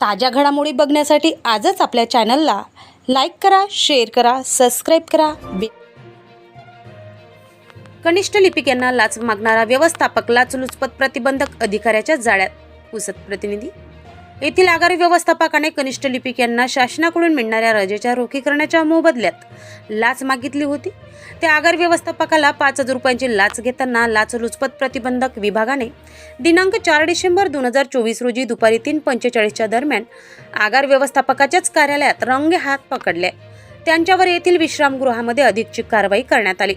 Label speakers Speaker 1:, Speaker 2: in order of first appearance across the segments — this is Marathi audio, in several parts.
Speaker 1: ताज्या घडामोडी बघण्यासाठी आजच आपल्या चॅनलला लाईक करा शेअर करा सबस्क्राईब करा. बे कनिष्ठ लिपिक यांना लाच मागणारा व्यवस्थापक लाचलुचपत प्रतिबंधक अधिकाऱ्याच्या जाळ्यात उसत प्रतिनिधी येथील आगार व्यवस्थापकाने कनिष्ठ लिपिक यांना शासनाकडून मिळणाऱ्या रजेच्या रोखीकरणाच्या मोबदल्यात लाच मागितली होती. त्या आगार व्यवस्थापकाला पाच हजार रुपयांची लाच घेताना लाचलुचपत प्रतिबंधक विभागाने दिनांक चार डिसेंबर दोन हजार चोवीस रोजी दुपारी तीन पंचेचाळीसच्या दरम्यान आगार व्यवस्थापकाच्याच कार्यालयात रंगे हात पकडले. त्यांच्यावर येथील विश्रामगृहामध्ये अधिकची कारवाई करण्यात आली.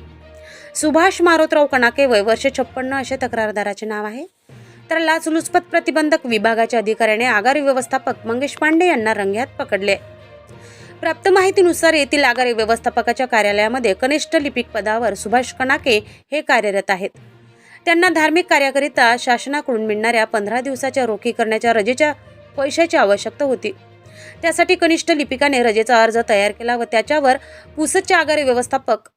Speaker 1: सुभाष मारोतराव कणाके वय वर्ष छप्पन्न असे तक्रारदाराचे नाव आहे. तर लाचलुचपत प्रतिबंधक विभागाच्या अधिकाऱ्याने आगार व्यवस्थापक मंगेश पांडे यांना रंग्यात पकडले. प्राप्त माहितीनुसार येथील आगार व्यवस्थापकाच्या कार्यालयामध्ये कनिष्ठ लिपिक पदावर सुभाष कणाके हे कार्यरत आहेत. त्यांना धार्मिक कार्याकरिता शासनाकडून मिळणाऱ्या पंधरा दिवसाच्या रोखी करण्याच्या रजेच्या पैशाची आवश्यकता होती. त्यासाठी कनिष्ठ लिपिकाने रजेचा अर्ज तयार केला व त्याच्यावर पुसदचे आगारी व्यवस्थापक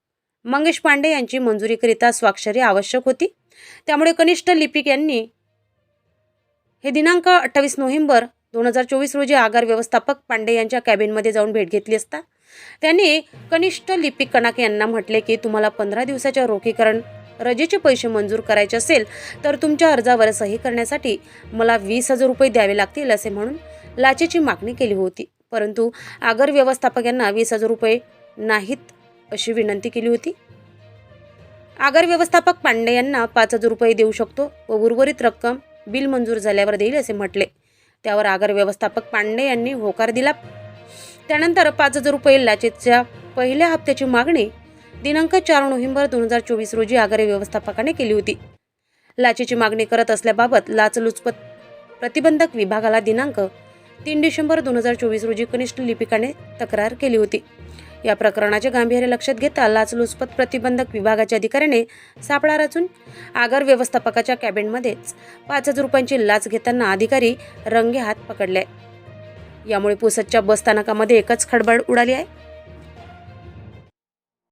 Speaker 1: मंगेश पांडे यांची मंजुरीकरिता स्वाक्षरी आवश्यक होती. त्यामुळे कनिष्ठ लिपिक यांनी हे दिनांक अठ्ठावीस नोव्हेंबर दोन हजार चोवीस रोजी आगार व्यवस्थापक पांडे यांच्या कॅबिनमध्ये जाऊन भेट घेतली असता त्यांनी कनिष्ठ लिपिक कणाके यांना म्हटले की तुम्हाला पंधरा दिवसाच्या रोखीकरण रजेचे पैसे मंजूर करायचे असेल तर तुमच्या अर्जावर सही करण्यासाठी मला वीस हजार रुपये द्यावे लागतील असे म्हणून लाचेची मागणी केली होती. परंतु आगर व्यवस्थापक यांना वीस हजार रुपये नाहीत अशी विनंती केली होती. आगर व्यवस्थापक पांडे यांना पाच हजार रुपये देऊ शकतो व उर्वरित रक्कम बिल मंजूर झाल्यावर देईल असे म्हटले. त्यावर आगर व्यवस्थापक पांडे यांनी होकार दिला. त्यानंतर पाच हजार रुपये लाचेच्या पहिल्या हप्त्याची मागणी दिनांक चार नोव्हेंबर दोन हजार चोवीस रोजी आगर व्यवस्थापकाने केली होती. लाचेची मागणी करत असल्याबाबत लाचलुचपत प्रतिबंधक विभागाला दिनांक तीन डिसेंबर दोन हजार चोवीस रोजी कनिष्ठ लिपिकाने तक्रार केली होती. या प्रकरणाचे गांभीर्य लक्षात घेता लाचलुचपत प्रतिबंधक विभागाच्या अधिकाऱ्याने सापळा रचून आगार व्यवस्थापकाच्या कॅबिनमध्येच पाच हजार रुपयांची लाच घेताना अधिकारी रंगे हात पकडले. यामुळे पुसदच्या बस स्थानकामध्ये एकच खडबड उडाली आहे.